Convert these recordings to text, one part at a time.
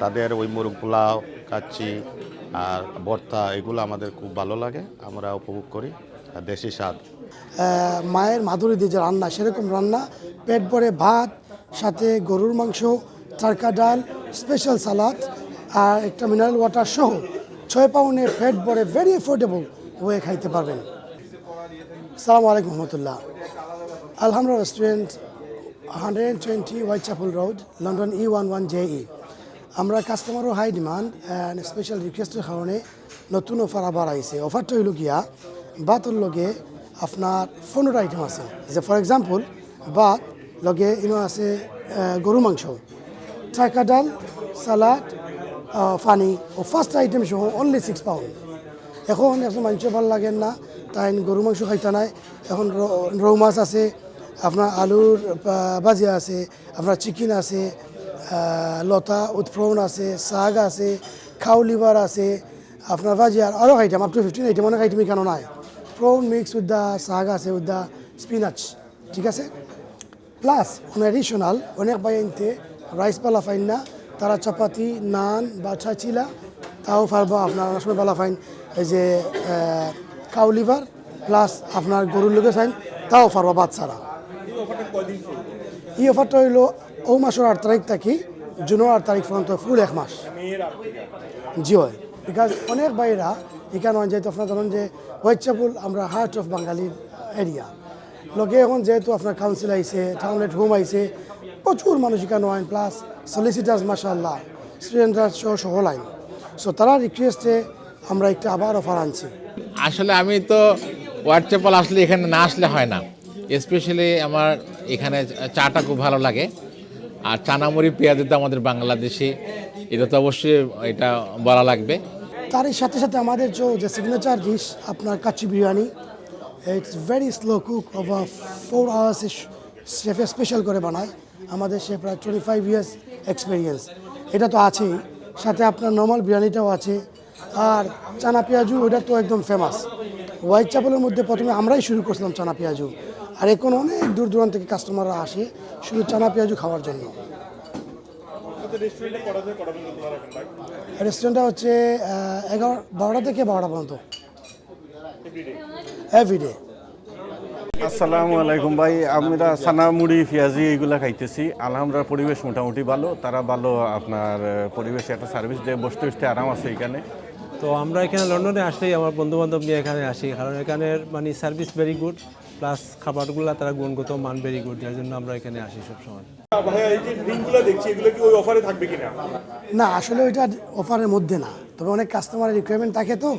তাদের ওই মুরগ পোলাও, কাচ্চি আর ভর্তা, এগুলো আমাদের খুব ভালো লাগে। আমরা উপভোগ করি। দেশি স্বাদ। মায়ের মাধুরী দিয়ে যে রান্না, সেরকম রান্না। পেট ভরে ভাত, সাথে গরুর মাংস, চারকা ডাল স্পেশাল সালাদ আর একটা মিনারেল ওয়াটার সহ ছয় পাউন্ডে পেট ভরে ভেরি অ্যাফোর্ডেবল ওয়ে খাইতে পারবেন। সালামু আলাইকুম রহমতুল্লাহ। আলহামদুল restaurant hundred twenty Whitechapel road London E one one J E আমরা কাস্টমারও হাই ডিমান্ড অ্যান্ড স্পেশাল রিকোয়েস্টের কারণে নতুন অফার আবার আইছে। অফারটা হইল গিয়া বাতর লগে আপনার পনেরো আইটেম আছে। যে ফর এক্সাম্পল বাত লগে ইনো আছে গরু মাংস। চাকা ডাল সালাড ফানি ও ফার্স্ট আইটেম সহ অনলি সিক্স পাউন্ড এখন এখন মাংস ভালো লাগেন না, তাই গরু মাংস খাইতে নাই। এখন রৌ মাছ আছে আপনার আলুর ভাজিয়া আছে, আপনার চিকেন আছে লতা উৎফ্রন আছে, শাক আছে খাউ লিভার আছে, আপনার ভাজিয়ার আরও item up to fifteen item অনেক আইটেমই কেন নাই। প্রন মিক্স উইথ দ্য শাক আছে উইথ দ্য স্পিনাচ ঠিক আছে? প্লাস অন অ্যাডিশনাল অনেক বাইনতে রাইস পালা ফাইন না, তারা চাপাতি, নান বা ছাচিলা, তাও পারব আপনার অনেক সময় পালা ফাইন, এই যে কাউ লিভার প্লাস আপনার গরুর লোকে ফাইন তাও পারব বাচ্চারা এই অফারটা হইল ও মাসের আট তারিখ থাকি, জুনের আট তারিখ পর্যন্ত ফুল এক মাস। জি হয় বিকজ অনেক বাইরা এখানে যেহেতু আপনার ধরুন যে হোয়াইটচাপুল আমরা হার্ট অফ বাঙালির এরিয়া লগে এখন যেহেতু আপনার কাউন্সিল আইছে টাউনলেট হোম আইছে, প্রচুর মানুষ এখানে হয় প্লাস সলিসিটার্স মাসাল্লাহ স্টুডেন্টরা সহ সহ লাইন সো তারা রিকোয়েস্টে আমরা একটা আবার অফার আনছি। আসলে আমি তো হোয়াটসঅ্যাপল আসলে এখানে না আসলে হয় না স্পেশালি আমার এখানে চাটা খুব ভালো লাগে। আর চানামুড়ি, পেঁয়াজের তো আমাদের বাংলাদেশি, এটা তো অবশ্যই এটা বলা লাগবে। তারই সাথে সাথে আমাদের যে সিগনেচার ডিশ আপনার kacchi biryani it's very slow cook over four hours শেফে special করে বানায়। আমাদের সে প্রায় টোয়েন্টি ফাইভ ইয়ার্স এক্সপিরিয়েন্স এটা তো আছেই। সাথে আপনার নর্মাল বিরিয়ানিটাও আছে। আর চানা পেঁয়াজু, ওটা তো একদম ফেমাস হোয়াইট চাপলের মধ্যে প্রথমে আমরাই শুরু করছিলাম চানা পেঁয়াজু। আর এখন অনেক দূর দূরান্ত থেকে কাস্টমাররা আসে শুধু চানা পেঁয়াজু খাওয়ার জন্য। রেস্টুরেন্টটা হচ্ছে এগারো বারোটা থেকে বারোটা পর্যন্ত। এভরিডে আসসালামু আলাইকুম ভাই আমরা সানা মুড়ি পেঁয়াজি এইগুলা খাইতেছি। আলহামদুলিল্লাহ পরিবেশ মোটামুটি ভালো তারা ভালো আপনার পরিবেশে একটা সার্ভিস দিয়ে বসতে বসতে আরাম আছে এখানে। তো আমরা এখানে লন্ডনে আসলেই আমার বন্ধু বান্ধব নিয়ে এখানে আসি কারণ এখানের মানে সার্ভিস ভেরি গুড প্লাস খাবারগুলো তারা গুণগত মান ভেরি গুড যার জন্য আমরা এখানে আসি সবসময়। ভাইয়া এই যে ড্রিঙ্কগুলো দেখছি এগুলো কি থাকবে না আসলে ওইটা অফারের মধ্যে না। তবে অনেক কাস্টমারের রিকোয়ারমেন্ট থাকে তো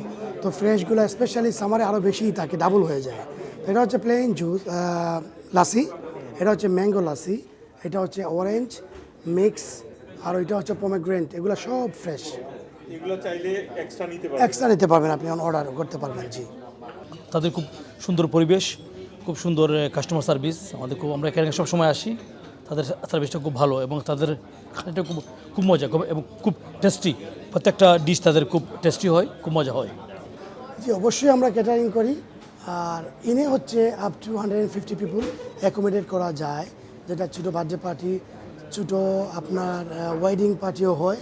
তো ফ্রেশগুলো স্পেশালি সামারে আরও বেশিই থাকে ডাবল হয়ে যায়। এটা হচ্ছে প্লেন জুস লাসি এটা হচ্ছে ম্যাঙ্গো লাসি এটা হচ্ছে অরেঞ্জ মিক্স আর ওইটা হচ্ছে পমেগ্রেন্ট এগুলো সব ফ্রেশ এগুলো চাইলে এক্সট্রা নিতে পারবে এক্সট্রা নিতে পারবেন আপনি অর্ডার করতে পারবেন জি। তাদের খুব সুন্দর পরিবেশ খুব সুন্দর কাস্টমার সার্ভিস আমাদের খুব আমরা এখানে সব সময় আসি তাদের সার্ভিসটা খুব ভালো এবং তাদের খানিটা খুব খুব মজা খুব- এবং খুব টেস্টি প্রত্যেকটা ডিশ তাদের খুব টেস্টি হয় খুব মজা হয়। জি অবশ্যই আমরা ক্যাটারিং করি আর ইনে হচ্ছে up to hundred fifty people accommodate করা যায়। যেটা ছোটো বার্থডে পার্টি ছোটো আপনার ওয়েডিং পার্টিও হয়।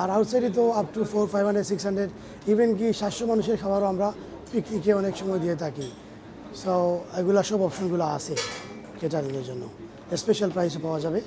আর আউটসাইডে তো up to four five hundred six hundred even কি সাতশো মানুষের খাবারও আমরা পিকনিকে অনেক সময় দিয়ে থাকি। সো এগুলো সব অপশনগুলো আছে ক্যাটারিংয়ের জন্য। স্পেশাল প্রাইসে পাওয়া যাবে।